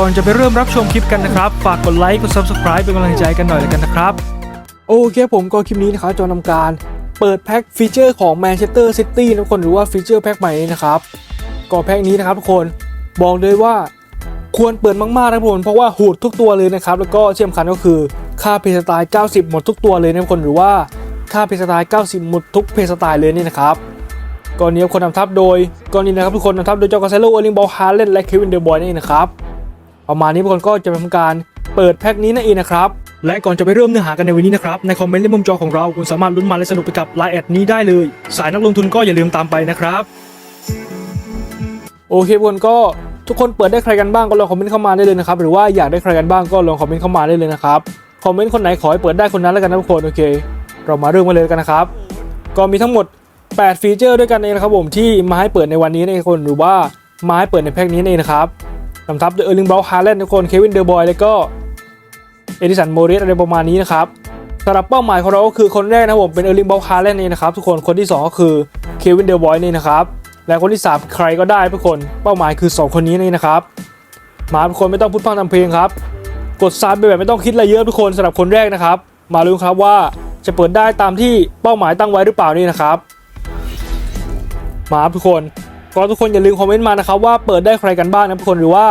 ก่อนจะไปเริ่มรับชมคลิปกันนะครับ ฝากกดไลค์กด subscribe เป็นกำลังใจกันหน่อยแล้วกันนะครับ โอเคผมก็คลิปนี้นะครับจะทำการเปิดแพ็คฟีเจอร์ของ Manchester City นะทุกคนหรือว่าฟีเจอร์แพ็คใหม่นี้นะครับก็แพ็คนี้นะครับทุกคนบอกเลยว่าควรเปิดมากๆนะทุกคนเพราะว่าโหดทุกตัวเลยนะครับ แล้วก็เชื่อมคัญก็คือค่าเพสไตล์ 90 หมดทุกตัวเลยนะทุกคนหรือว่าค่าเพสไตล์ 90 หมดทุกเพสไตล์เลยนี่นะครับก่อนนี้คนนำทัพโดยก่อนนี้นะครับทุกคนนำทัพโดยจอร์กาเซโลโอลิงบอลฮาร์เลนและเควินเดอร์บอยนี่นะครับ ประมาณนี้ทุกคนก็จะทำการเปิดแพ็คนี้นั่นเองนะครับและก่อนจะไปเริ่มเนื้อหากันในวันนี้นะครับในคอมเมนต์ในมุมจอของเราคุณสามารถลุ้นมาและสนุกไปกับไลน์แอดนี้ได้เลย สายนักลงทุนก็อย่าลืมตามไปนะครับ โอเคทุกคนก็ทุกคนเปิดได้ใครกันบ้างก็ลองคอมเมนต์เข้ามาได้เลยนะครับหรือว่าอยากได้ใครกันบ้างก็ลองคอมเมนต์เข้ามาได้เลยนะครับคอมเมนต์คนไหนขอให้เปิดได้คนนั้นแล้วกันนะทุกคนโอเค เรามาเริ่มกันเลยกันนะครับ ก็มีทั้งหมด 8 ฟีเจอร์ด้วยกันเองนะครับผมที่มาให้เปิดในวันนี้ในคนหรือว่ามาให้เปิดในแพ็คนี้เองนะครับ นำทัพโดยเออร์ลิงบราฮาร์เลนทุกคน เควินเดอร์บอย แล้วก็เอดิสันโมริสอะไรประมาณนี้นะครับสำหรับเป้าหมายของเราก็คือคนแรกนะครับผมเป็นเออร์ลิงบราฮาร์เลนนี่นะครับทุกคนคนที่ 2 ก็คือเควินเดอร์บอยนี่นะครับและคนที่ 3 ใครก็ได้ทุกคนเป้าหมายคือ 2 คนนี้นี่นะครับมาทุกคนไม่ต้องพูดพร่ำทำเพลงครับกดซับไปแบบไม่ต้องคิดอะไรเยอะทุกคนสำหรับคนแรกนะครับ มาลุ้นครับว่าจะเปิดได้ตามที่เป้าหมายตั้งไว้หรือเปล่านี่นะครับ มาทุกคน ก็ทุกคนอย่าลืมคอมเมนต์มานะครับว่าเปิดได้ใครกันบ้างนะทุกคนหรือว่า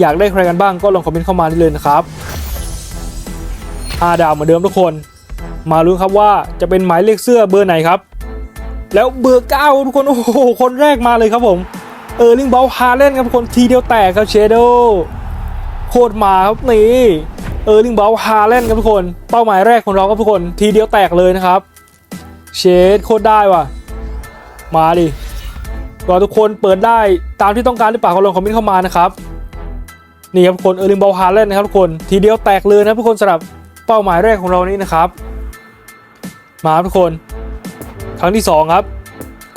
อยากได้ใครกันบ้างก็ลองคอมเมนต์เข้ามาได้เลยนะครับอาดาวเหมือนเดิมทุกคน มาลุ้นครับว่าจะเป็นหมายเลขเสื้อเบอร์ไหนครับ แล้วเบอร์เก้าทุกคนโอ้โหคนแรกมาเลยครับผมเออร์ลิงเบลฮาเล่นครับคนทีเดียวแตกครับเชโดโคตรมาครับนี่เออร์ลิงเบลฮาเล่นครับทุกคน เป้าหมายแรกของเราครับทุกคนทีเดียวแตกเลยนะครับ เชดโคตรได้ว่ะ มาดิ ก็ทุกคนเปิดได้ตามที่ต้องการหรือเปล่าก็ลองคอมเมนต์เข้ามานะครับนี่ครับทุกคนเออร์ลิงบอลฮาร์เลนนะครับทุกคนทีเดียวแตกเลยนะทุกคนสำหรับเป้าหมายแรกของเรานี่นะครับ มาครับทุกคน ครั้งที่สองครับ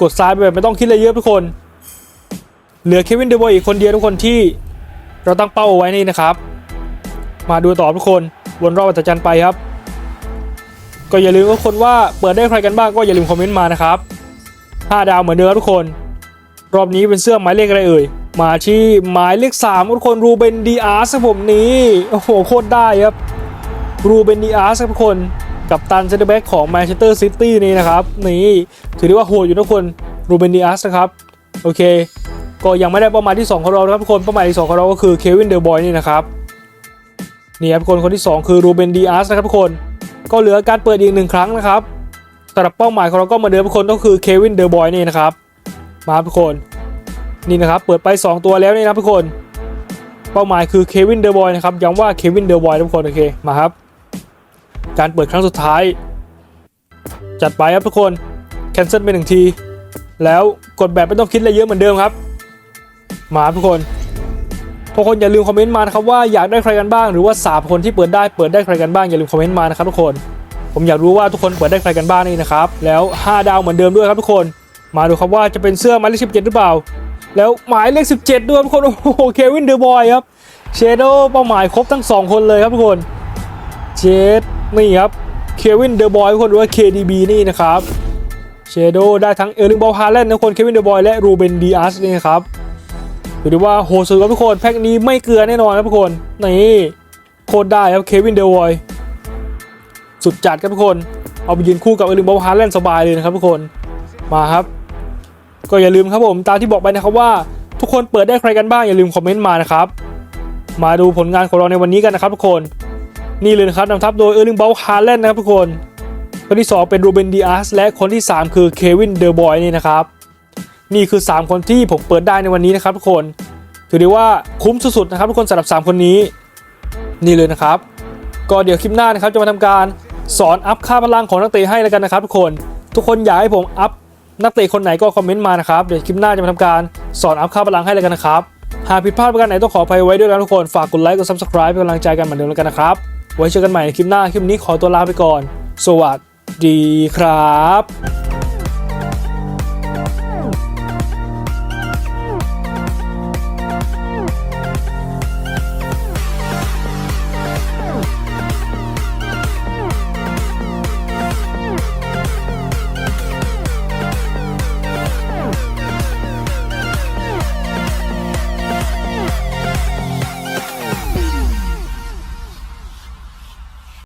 กดซ้ายไปแบบไม่ต้องคิดอะไรเยอะทุกคน เหลือเควินเดอร์บอยอีกคนเดียวทุกคนที่เราตั้งเป้าเอาไว้นี่นะครับ มาดูต่อทุกคนวนรอบอัศจรรย์ไปครับ ก็อย่าลืมทุกคนว่าเปิดได้ใครกันบ้างก็อย่าลืมคอมเมนต์มานะครับ5ดาวเหมือนเดิมทุกคน รอบนี้เป็นเสื้อหมายเลขอะไรเอ่ย มาที่หมายเลข3ทุกคนรูเบนดีอาร์สผมนี่โอ้โห โคตรได้ครับ รูเบนดีอาร์สครับทุกคน กับตันเซนเตอร์แบ็กของแมนเชสเตอร์ซิตี้นี่นะครับ นี่ถือได้ว่าโหดอยู่ทุกคน รูเบนดีอาร์สนะครับ โอเค ก็ยังไม่ได้เป้าหมายที่ 2 ของเราครับทุกคน เป้าหมายที่ 2 ของเราก็คือเควินเดอร์บอยนี่นะครับ นี่ครับทุกคนคนที่ 2 คือรูเบนดีอาร์สนะครับทุกคน ก็เหลือการเปิดอีกหนึ่งครั้งนะครับสำหรับเป้าหมายของเราก็เหมาเดิมทุกคนก็คือเควินเดอร์บอยนี่นะครับ มาทุกคนนี่นะครับเปิดไป 2 ตัวแล้วนี่นะทุกคน เป้าหมายคือเควินเดอร์บอยนะครับย้ำว่าเควินเดอร์บอยทุกคนโอเคมาครับ การเปิดครั้งสุดท้าย จัดไปครับทุกคนแคนเซิลไปหนึ่งที แล้วกดแบบไม่ต้องคิดอะไรเยอะเหมือนเดิมครับ มาครับทุกคนทุกคนอย่าลืมคอมเมนต์มานะครับว่าอยากได้ใครกันบ้างหรือว่าสามคนที่เปิดได้เปิดได้ใครกันบ้างอย่าลืมคอมเมนต์มานะครับทุกคน ผมอยากรู้ว่าทุกคนเปิดได้ใครกันบ้างนี่นะครับแล้ว 5 ดาวเหมือนเดิมด้วยครับทุกคน มาดูครับว่าจะเป็นเสื้อหมายเลข17หรือเปล่า แล้วหมายเลข17ด้วยทุกคน โอ้โห เควินเดอร์บอยครับเชโดเป้าหมายครบทั้ง2คนเลยครับทุกคนเจดนี่ครับเควินเดอร์บอยทุกคนหรือว่า KDB นี่นะครับเชโดได้ทั้งเออร์ลิงบอลฮาร์แลนด์ทุกคนเควินเดอร์บอยและรูเบนดีอาร์สนี่ครับถือได้ว่าโหสุดครับทุกคนแพ็คนี้ไม่เกลือแน่นอนครับทุกคนนี่โคตรได้ครับเควินเดอร์บอยสุดจัดครับทุกคน เอาไปยืนคู่กับเอลิงบอลฮาร์แลนด์สบายเลยนะครับทุกคนมาครับ ก็อย่าลืมครับผมตามที่บอกไปนะครับว่า ทุกคนเปิดได้ใครกันบ้างอย่าลืมคอมเมนต์มานะครับ มาดูผลงานของเราในวันนี้กันนะครับทุกคน นี่เลยนะครับนำทัพโดยเออร์ลิงบลฮาร์แลนด์นะครับทุกคน คนที่ 2 เป็นรูเบนดีอาสและคนที่ 3 คือเควินเดอร์บอยนี่นะครับนี่คือ 3 คนที่ผมเปิดได้ในวันนี้นะครับทุกคนถือได้ว่าคุ้มสุดๆนะครับทุกคนสำหรับ 3 คนนี้ นี่เลยนะครับ ก็เดี๋ยวคลิปหน้านะครับจะมาทำการสอนอัพค่าพลังของนักเตะให้แล้วกันนะครับทุกคน ทุกคนอยากให้ผมอัพ นักเตะคนไหนก็คอมเมนต์มานะครับ เดี๋ยวคลิปหน้าจะมาทำการสอนอัพค่าพลังให้เลยกันนะครับ หากผิดพลาดประการไหนต้องขออภัยไว้ด้วยนะทุกคน ฝากกดไลค์กด subscribe เป็นกำลังใจกันเหมือนเดิมแล้วกันนะครับ ไว้เจอกันใหม่ในคลิปหน้า คลิปนี้ขอตัวลาไปก่อน สวัสดีครับ